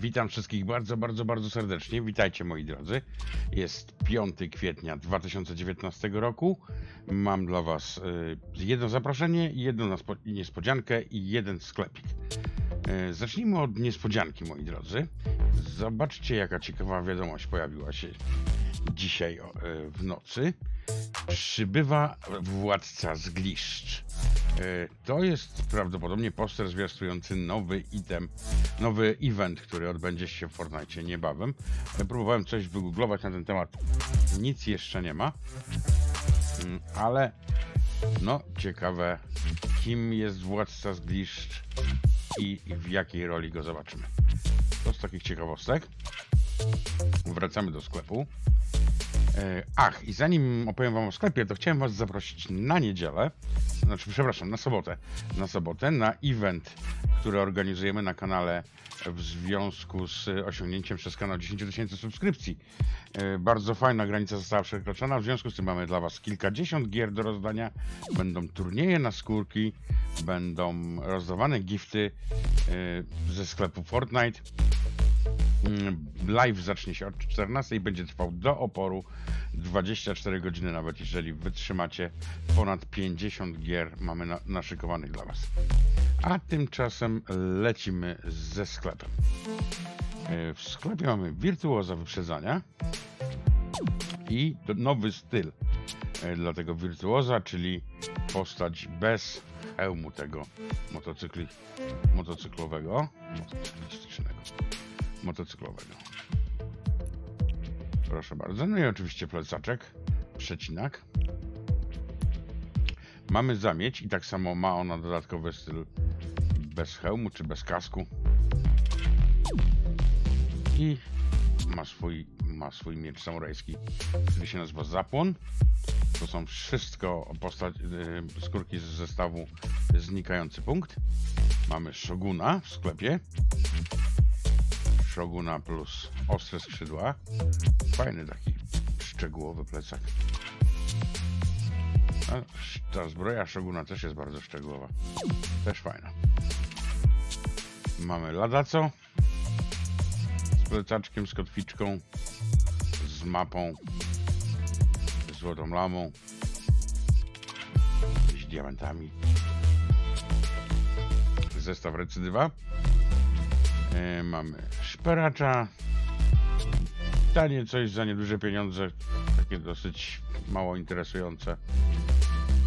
Witam wszystkich bardzo, bardzo, bardzo serdecznie. Witajcie moi drodzy. Jest 5 kwietnia 2019 roku. Mam dla Was y, jedno zaproszenie, jedną niespodziankę i jeden sklepik. Y, zacznijmy od niespodzianki moi drodzy. Zobaczcie jaka ciekawa wiadomość pojawiła się dzisiaj y, w nocy. Przybywa władca z gliszcz. E, To jest prawdopodobnie poster zwiastujący nowy item, nowy event, który odbędzie się w Fortnite niebawem. E, Próbowałem coś wygooglować na ten temat. Nic jeszcze nie ma. Mm, Ale no ciekawe, kim jest władca z gliszcz i w jakiej roli go zobaczymy. To z takich ciekawostek. Wracamy do sklepu. E, Ach, i zanim opowiem wam o sklepie, to chciałem was zaprosić na niedzielę, znaczy przepraszam, na sobotę, na sobotę, na event, który organizujemy na kanale w związku z osiągnięciem przez kanał 10 tysięcy subskrypcji. E, Bardzo fajna granica została przekroczona, w związku z tym mamy dla was kilkadziesiąt gier do rozdania, będą turnieje na skórki, będą rozdawane gifty e, ze sklepu Fortnite. Mm, Live zacznie się od 14 i będzie trwał do oporu 24 godziny, nawet jeżeli wytrzymacie ponad 50 gier mamy na, naszykowanych dla Was. A tymczasem lecimy ze sklepem. E, W sklepie mamy wirtuoza wyprzedzania i nowy styl e, dla tego wirtuoza, czyli postać bez hełmu tego motocykli, motocyklowego, motocyklistycznego motocyklowego. Proszę bardzo. No i oczywiście plecaczek, przecinak. Mamy zamieć i tak samo ma ona dodatkowy styl bez hełmu czy bez kasku. I ma swój, ma swój miecz samurajski, który się nazywa Zapłon. To są wszystko postać, yy, skórki z zestawu Znikający Punkt. Mamy Shoguna w sklepie. Shoguna plus ostre skrzydła. Fajny taki szczegółowy plecak. A ta zbroja Shoguna też jest bardzo szczegółowa. Też fajna. Mamy ladaco z plecaczkiem, z kotwiczką, z mapą, z złotą lamą, z diamentami. Zestaw recydywa. E, mamy szperacza. Tanie coś za nieduże pieniądze. Takie dosyć mało interesujące.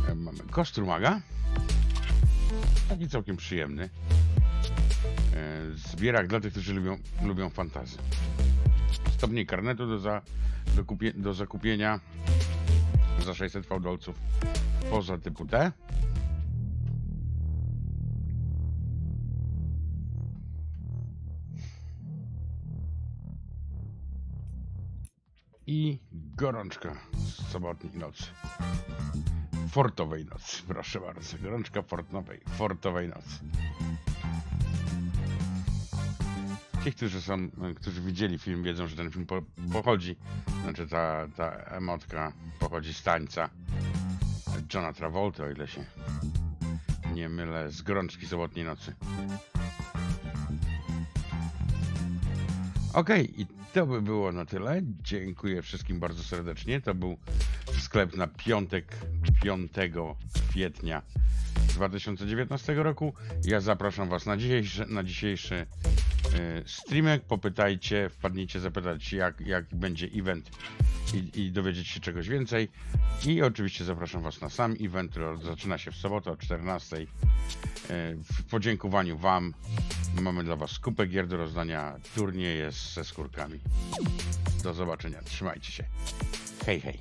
E, mamy kostrumaga. Taki całkiem przyjemny. E, zbierak dla tych, którzy lubią, lubią fantazy. Stopnie karnetu do, za, do, kupie, do zakupienia za 600 fałdolców poza typu T. i gorączka z sobotniej nocy. Fortowej nocy, proszę bardzo. Gorączka fortowej, fortowej nocy. Ci, którzy są, którzy widzieli film, wiedzą, że ten film po, pochodzi, znaczy ta, ta emotka pochodzi z tańca Johna Travolta, o ile się nie mylę, z gorączki sobotniej nocy. Okej, i to by było na tyle. Dziękuję wszystkim bardzo serdecznie. To był sklep na piątek 5 kwietnia 2019 roku. Ja zapraszam Was na dzisiejszy, na dzisiejszy e, streamek. Popytajcie, wpadnijcie zapytać, jak, jak będzie event i, i dowiedzieć się czegoś więcej. I oczywiście zapraszam Was na sam event, który zaczyna się w sobotę o 14. E, W podziękowaniu Wam mamy dla Was kupę gier do rozdania, turnieje ze skórkami. Do zobaczenia, trzymajcie się. Hej, hej.